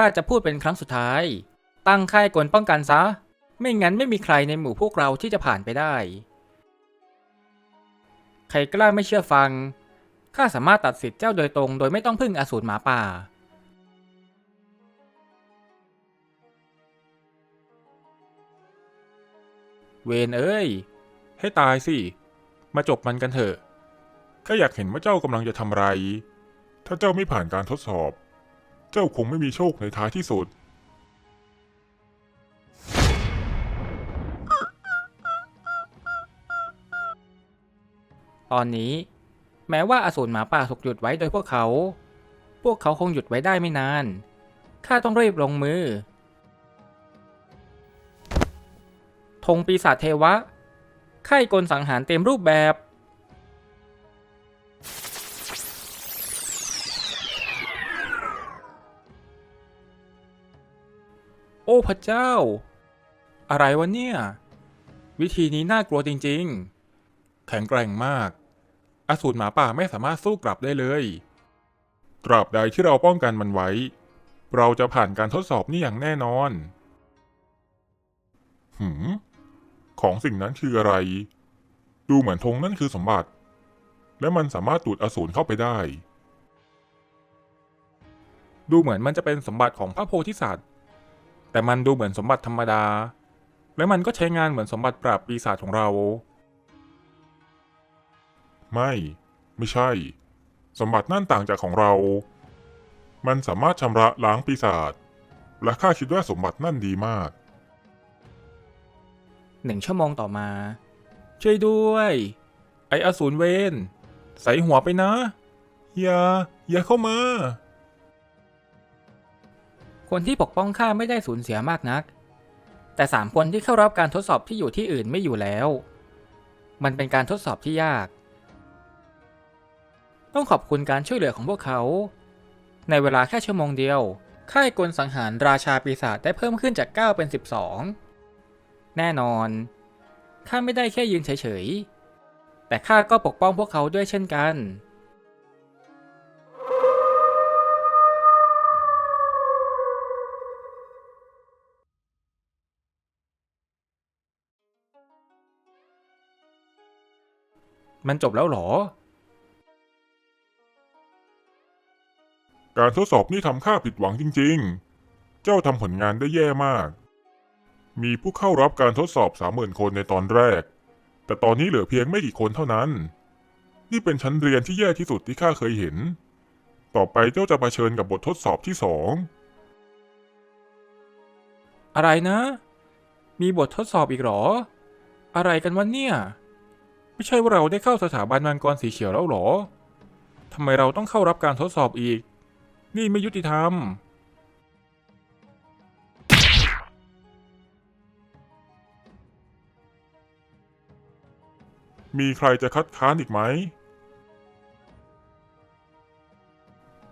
ข้าจะพูดเป็นครั้งสุดท้าย ตั้งค่ายกลป้องกันซะ ไม่งั้นไม่มีใครในหมู่พวกเราที่จะผ่านไปได้ ใครกล้าไม่เชื่อฟัง ข้าสามารถตัดสิทธิ์เจ้าโดยตรง โดยไม่ต้องพึ่งอสูรหมาป่า เวนเอ้ย ให้ตายสิ มาจบมันกันเถอะ ข้าอยากเห็นว่าเจ้ากำลังจะทำอะไร ถ้าเจ้าไม่ผ่านการทดสอบ เจ้าคงไม่มีโชคในท้ายที่สุด ตอนนี้ แม้ว่าอสูรหมาป่าถูกหยุดไว้โดยพวกเขา พวกเขาคงหยุดไว้ได้ไม่นาน ข้าต้องรีบลงมือ ธงปีศาจเทวะค่ายกลสังหารเต็มรูปแบบ อ้พระเจ้า อะไรวะเนี่ย วิธีนี้น่ากลัวจริงๆ แข็งแกร่งมาก อสูรหมาป่าไม่สามารถสู้กลับได้เลย ตราบใดที่เราป้องกันมันไว้ เราจะผ่านการทดสอบนี้อย่างแน่นอน หืม ของสิ่งนั้นคืออะไร ดูเหมือนธงนั่นคือสมบัติ และมันสามารถดูดอสูรเข้าไปได้ดูเหมือนมันจะเป็นสมบัติของพระโพธิสัตว์ แต่มันดูเหมือนสมบัติธรรมดา และมันก็ใช้งานเหมือนสมบัติปราบปีศาจของเรา ไม่ ไม่ใช่ สมบัตินั่นต่างจากของเรา มันสามารถชำระล้างปีศาจ และข้าคิดว่าสมบัตินั่นดีมาก หนึ่งชั่วโมงต่อมา ช่วยด้วย ไออสูรเวนใส่หัวไปนะ อย่า อย่าเข้ามา คนที่ปกป้องข้าไม่ได้สูญเสียมากนัก แต่สามคนที่เข้ารับการทดสอบที่อยู่ที่อื่นไม่อยู่แล้ว มันเป็นการทดสอบที่ยาก ต้องขอบคุณการช่วยเหลือของพวกเขา ในเวลาแค่ชั่วโมงเดียว ค่ายกลสังหารราชาปีศาจได้เพิ่มขึ้นจาก 9 เป็น 12 แน่นอนข้าไม่ได้แค่ยืนเฉยๆ แต่ข้าก็ปกป้องพวกเขาด้วยเช่นกัน มันจบแล้วเหรอ การทดสอบนี่ทำข้าผิดหวังจริง ๆ เจ้าทำผลงานได้แย่มาก มีผู้เข้ารับการทดสอบสามหมื่นคนในตอนแรก แต่ตอนนี้เหลือเพียงไม่กี่คนเท่านั้น นี่เป็นชั้นเรียนที่แย่ที่สุดที่ข้าเคยเห็น ต่อไปเจ้าจะเผชิญกับบททดสอบที่สองอะไรนะ มีบททดสอบอีกเหรอ อะไรกันวะเนี่ย ไม่ใช่ว่าเราได้เข้าสถาบันมังกรสีเขียวแล้วหรอทำไมเราต้องเข้ารับการทดสอบอีก นี่ไม่ยุติธรรม มีใครจะคัดค้านอีกไหม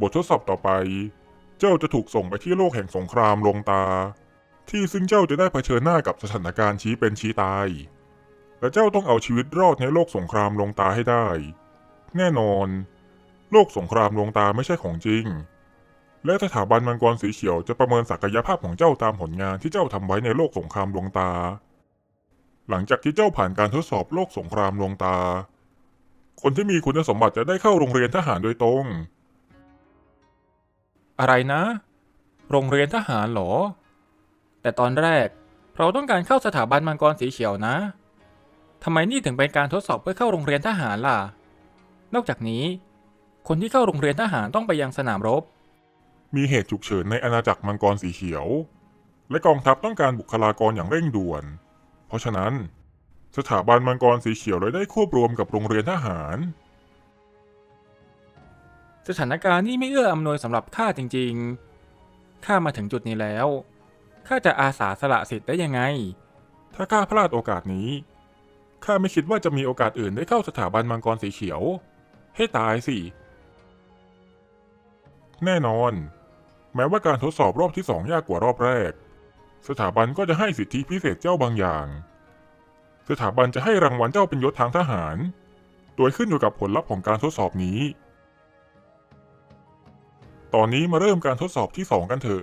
บททดสอบต่อไป เจ้าจะถูกส่งไปที่โลกแห่งสงครามลงตา ที่ซึ่งเจ้าจะได้เผชิญหน้ากับสถานการณ์ชี้เป็นชี้ตาย และเจ้าต้องเอาชีวิตรอดในโลกสงครามลงตาให้ได้ แน่นอน โลกสงครามลงตาไม่ใช่ของจริง และสถาบันมังกรสีเขียวจะประเมินศักยภาพของเจ้าตามผลงานที่เจ้าทำไว้ในโลกสงครามลวงตา หลังจากที่เจ้าผ่านการทดสอบโลกสงครามลวงตา คนที่มีคุณสมบัติจะได้เข้าโรงเรียนทหารโดยตรง อะไรนะ โรงเรียนทหารเหรอ แต่ตอนแรกเราต้องการเข้าสถาบันมังกรสีเขียวนะ ทำไมนี่ถึงเป็นการทดสอบเพื่อเข้าโรงเรียนทหารล่ะ นอกจากนี้ คนที่เข้าโรงเรียนทหารต้องไปยังสนามรบ มีเหตุฉุกเฉินในอาณาจักรมังกรสีเขียว และกองทัพต้องการบุคลากรอย่างเร่งด่วน เพราะฉะนั้น สถาบันมังกรสีเขียวเลยได้ควบรวมกับโรงเรียนทหาร สถานการณ์นี่ไม่เอื้ออำนวยสำหรับข้าจริงๆข้ามาถึงจุดนี้แล้วข้าจะอาสาสละสิทธิ์ได้ยังไง ถ้าข้าพลาดโอกาสนี้ ข้าไม่คิดว่าจะมีโอกาสอื่นได้เข้าสถาบันมังกรสีเขียว ให้ตายสิ แน่นอน แม้ว่าการทดสอบรอบที่สองยากกว่ารอบแรก สถาบันก็จะให้สิทธิพิเศษเจ้าบางอย่าง สถาบันจะให้รางวัลเจ้าเป็นยศทางทหาร โดยขึ้นอยู่กับผลลัพธ์ของการทดสอบนี้ ตอนนี้มาเริ่มการทดสอบที่สองกันเถอะ